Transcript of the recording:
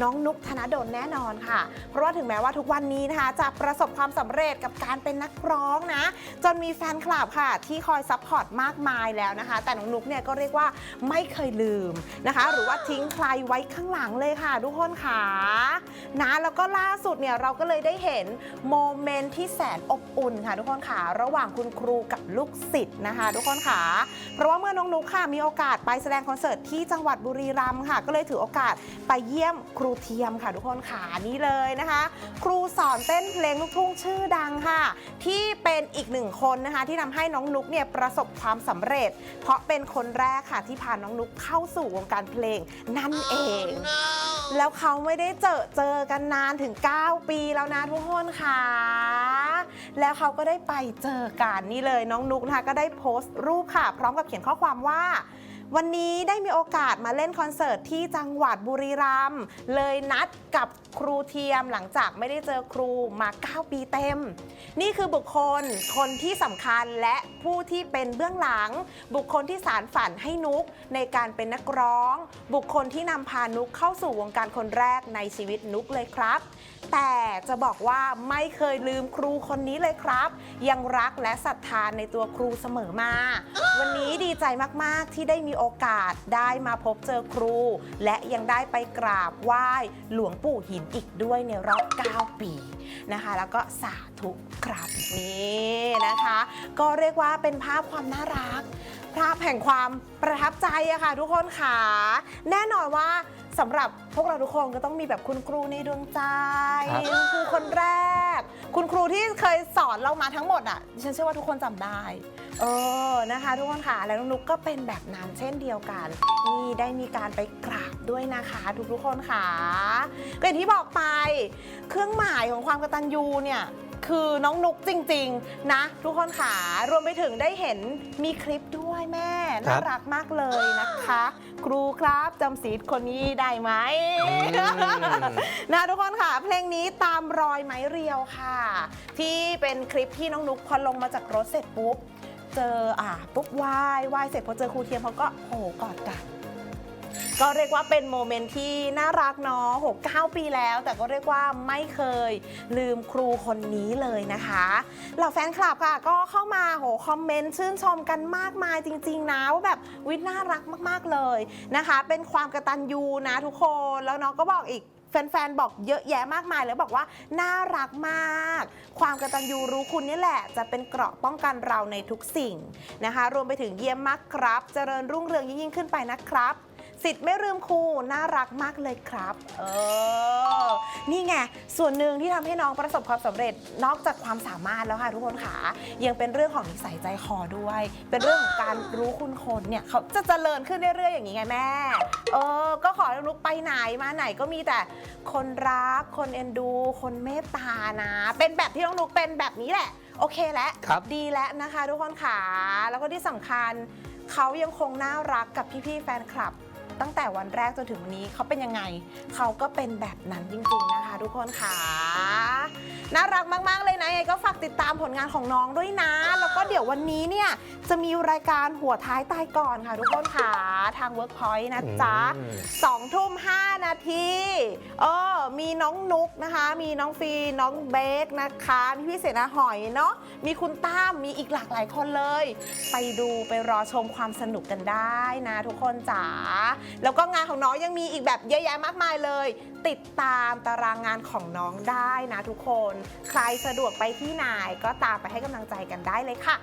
น้องนุกธนดลแน่นอนค่ะ เพราะว่าถึงแม้ว่าทุกวันนี้นะคะจะประสบความสำเร็จกับการเป็นนักร้องนะ จนมีแฟนคลับค่ะ ที่คอยซัพพอร์ตมากมายแล้วนะคะ แต่น้องนุกเนี่ยก็เรียกว่าไม่เคยลืมนะคะ หรือว่าทิ้งใครไว้ข้างหลังเลยค่ะ ทุกคนค่ะนะแล้วก็ล่าสุดเนี่ยเราก็เลยได้เห็นโมเมนต์ที่แสนอบอุ่นค่ะ ทุกคนค่ะระหว่างคุณครูกับลูกศิษย์นะคะ ทุกคนค่ะ เพราะว่าเมื่อน้องนุกค่ะมีโอกาสไปแสดงคอนเสิร์ตที่จังหวัดบุรีรัมย์ค่ะ ก็เลยถือโอกาสไปเยี่ยมครูเทียมค่ะทุกคนค่ะนี่เลยนะคะ ครูสอนเต้นเพลงลูกทุ่งชื่อดังค่ะ ที่เป็นอีกหนึ่งคนนะคะที่ทำให้น้องนุกเนี่ยประสบความสำเร็จ เพราะเป็นคนแรกค่ะที่พาน้องนุกเข้าสู่วงการเพลงนั่นเองแล้วเขาไม่ได้เจอเจอกันนานถึง 9 ปีแล้วนะทุกคนค่ะ แล้วเขาก็ได้ไปเจอกันนี่เลยน้องนุกนะคะก็ได้โพสต์รูปค่ะ พร้อมกับเขียนข้อความว่า วันนี้ได้มีโอกาสมาเล่นคอนเสิร์ตที่จังหวัดบุรีรัมย์เลยนัดกับครูเทียมหลังจากไม่ได้เจอครูมา 9 ปีเต็ม นี่คือบุคคลคนที่สำคัญและผู้ที่เป็นเบื้องหลัง บุคคลที่สารฝันให้นุกในการเป็นนักร้อง บุคคลที่นำพานุกเข้าสู่วงการคนแรกในชีวิตนุกเลยครับแต่จะบอกว่าไม่เคยลืมครูคนนี้เลยครับ ยังรักและศรัทธาในตัวครูเสมอมา วันนี้ดีใจมาก ๆ ที่ได้มีโอกาสได้มาพบเจอครู และยังได้ไปกราบไหว้หลวงปู่หินอีกด้วยในรอบ 9 ปีนะคะ แล้วก็สาธุครับนี่นะคะ ก็เรียกว่าเป็นภาพความน่ารัก ภาพแห่งความประทับใจอะค่ะ ทุกคนค่ะ แน่นอนว่าสำหรับพวกเราทุกคนก็ต้องมีแบบคุณครูในดวงใจครับคุณครูคนแรกคุณค รูที่เคยสอนเรามาทั้งหมดอะดิฉันเชื่อว่าทุกคนจำได้ เออนะคะ ทุกคนค่ะแล้วน้องนุกก็เป็นแบบนั้นเช่นเดียวกัน นี่ได้มีการไปกราบด้วยนะคะ ทุกทุกๆคนค่ะก็อย่างที่บอกไป เครื่องหมายของความกตัญญูเนี่ย คือน้องนุกจริง ๆ นะ ทุกคนค่ะรวมไปถึงได้เห็นมีคลิปด้วยแม่ ครัน่าบ รักมากเลยนะคะ ครูครับจำสีคนนี้ได้ไหมนะทุกคนค่ะ เพลงนี้ตามรอยไม้เรียวค่ะ ที่เป็นคลิปที่น้องนุกพอลงมาจากรถเสร็จปุ๊บ เจออ่าปุ๊บไหว้ไหว้เสร็จพอเจอครูเทียมเขาก็โอ้โหกอดกัน ก็เรียกว่าเป็นโมเมนต์ที่น่ารักเนาะหกเก้าปีแล้ว แต่ก็เรียกว่าไม่เคยลืมครูคนนี้เลยนะคะเหล่าแฟนคลับค่ะ ก็เข้ามาโหคอมเมนต์ชื่นชมกันมากมายจริง ๆ นะว่าแบบวิน่ารักมากๆเลยนะคะ เป็นความกระตันยูนะทุกคนแล้วน้องก็บอกอีกแฟนๆ บอกเยอะแยะมากมายเลยบอกว่าน่ารักมาก ความกระตัญญูรู้คุณนี่แหละ จะเป็นเกราะป้องกันเราในทุกสิ่งนะคะ รวมไปถึงเยี่ยมมากครับ เจริญรุ่งเรืองยิ่งขึ้นไปนะครับ สิทธิ์ไม่ลืมครูน่ารักมากเลยครับ เออ นี่ไง ส่วนหนึ่งที่ทำให้น้องประสบความสำเร็จนอกจากความสามารถแล้วค่ะทุกคนค่ะ ยังเป็นเรื่องของนิสัยใจคอด้วย เป็นเรื่องของการรู้คุณคนเนี่ยเขาจะเจริญขึ้นเรื่อยๆอย่างนี้ไงแม่ เออ ก็ขอให้นุกไปไหนมาไหนก็มีแต่คนรัก คนเอ็นดู คนเมตตานะ เป็นแบบที่น้องนุกเป็นแบบนี้แหละ โอเคแล้วครับดีแล้วนะคะ ทุกคนค่ะ แล้วก็ที่สำคัญเขายังคงน่ารักกับพี่ๆแฟนคลับ ตั้งแต่วันแรกจนถึงวันนี้เขาเป็นยังไง เขาก็เป็นแบบนั้นจริงๆนะคะทุกคนค่ะน่ารักมากๆเลยนะยังไงก็ฝากติดตามผลงานของน้องด้วยนะ แล้วก็เดี๋ยววันนี้เนี่ยจะมีรายการหัวท้ายตายก่อนค่ะทุกคนค่ะทาง Workpoint นะจ๊ะอืมสองทุ่มห้านาทีเออ มีน้องนุกนะคะ มีน้องฟีน้องเบคนะคะมีพี่เสนาหอยเนาะมีคุณตั้มมีอีกหลากหลายคนเลย ไปดูไปรอชมความสนุกกันได้นะทุกคนจ๋าแล้วก็งานของน้องยังมีอีกแบบเยอะแยะมากมายเลย ติดตามตารางงานของน้องได้นะทุกคน ใครสะดวกไปที่ไหนก็ตามไปให้กำลังใจกันได้เลยค่ะ